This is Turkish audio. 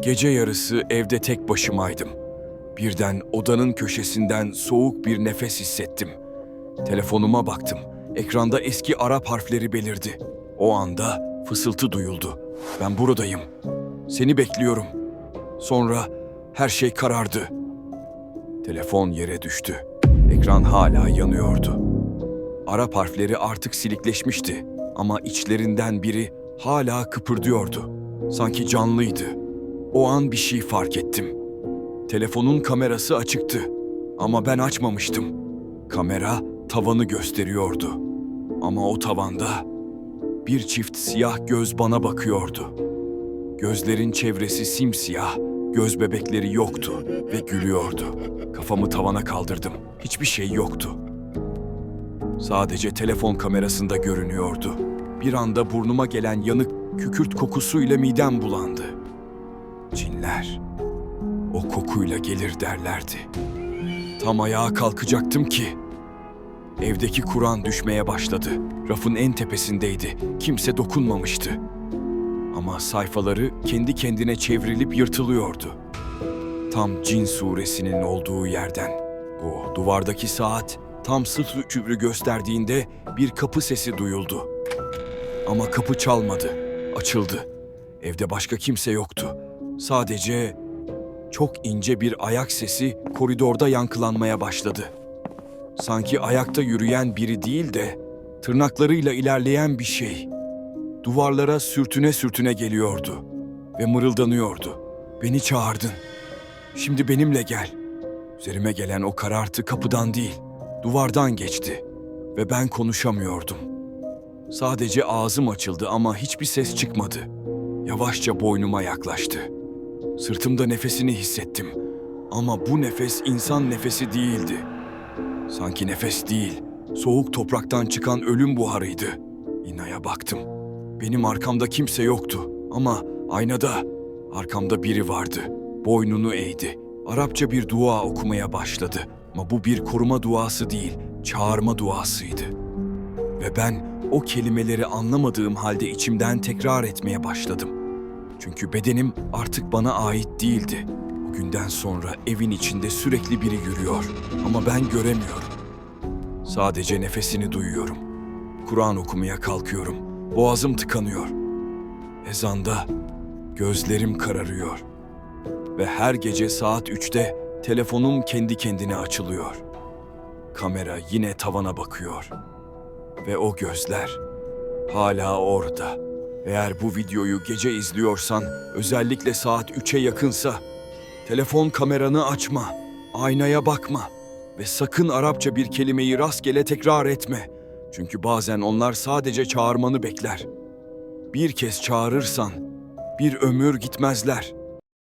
Gece yarısı evde tek başımaydım. Birden odanın köşesinden soğuk bir nefes hissettim. Telefonuma baktım. Ekranda eski Arap harfleri belirdi. O anda fısıltı duyuldu. Ben buradayım. Seni bekliyorum. Sonra her şey karardı. Telefon yere düştü. Ekran hala yanıyordu. Arap harfleri artık silikleşmişti ama içlerinden biri hala kıpırdıyordu. Sanki canlıydı. O an bir şey fark ettim. Telefonun kamerası açıktı ama ben açmamıştım. Kamera tavanı gösteriyordu. Ama o tavanda bir çift siyah göz bana bakıyordu. Gözlerin çevresi simsiyah, göz bebekleri yoktu ve gülüyordu. Kafamı tavana kaldırdım. Hiçbir şey yoktu. Sadece telefon kamerasında görünüyordu. Bir anda burnuma gelen yanık kükürt kokusuyla midem bulandı. Cinler o kokuyla gelir derlerdi. Tam ayağa kalkacaktım ki evdeki Kur'an düşmeye başladı. Rafın en tepesindeydi. Kimse dokunmamıştı. Ama sayfaları kendi kendine çevrilip yırtılıyordu. Tam Cin suresinin olduğu yerden. O duvardaki saat tam sıfır kübrü gösterdiğinde bir kapı sesi duyuldu. Ama kapı çalmadı, açıldı. Evde başka kimse yoktu. Sadece çok ince bir ayak sesi koridorda yankılanmaya başladı. Sanki ayakta yürüyen biri değil de tırnaklarıyla ilerleyen bir şey. Duvarlara sürtüne sürtüne geliyordu ve mırıldanıyordu. Beni çağırdın. Şimdi benimle gel. Üzerime gelen o karartı kapıdan değil, duvardan geçti ve ben konuşamıyordum. Sadece ağzım açıldı ama hiçbir ses çıkmadı. Yavaşça boynuma yaklaştı. Sırtımda nefesini hissettim. Ama bu nefes insan nefesi değildi. Sanki nefes değil, soğuk topraktan çıkan ölüm buharıydı. İnaya baktım. Benim arkamda kimse yoktu ama aynada arkamda biri vardı. Boynunu eğdi. Arapça bir dua okumaya başladı. Ama bu bir koruma duası değil, çağırma duasıydı. Ve ben o kelimeleri anlamadığım halde içimden tekrar etmeye başladım. Çünkü bedenim artık bana ait değildi. O günden sonra evin içinde sürekli biri yürüyor ama ben göremiyorum. Sadece nefesini duyuyorum. Kur'an okumaya kalkıyorum. Boğazım tıkanıyor. Ezanda gözlerim kararıyor. Ve her gece saat üçte telefonum kendi kendine açılıyor. Kamera yine tavana bakıyor. Ve o gözler hala orada. Eğer bu videoyu gece izliyorsan, özellikle saat 3'e yakınsa, telefon kameranı açma, aynaya bakma ve sakın Arapça bir kelimeyi rastgele tekrar etme. Çünkü bazen onlar sadece çağırmanı bekler. Bir kez çağırırsan, bir ömür gitmezler.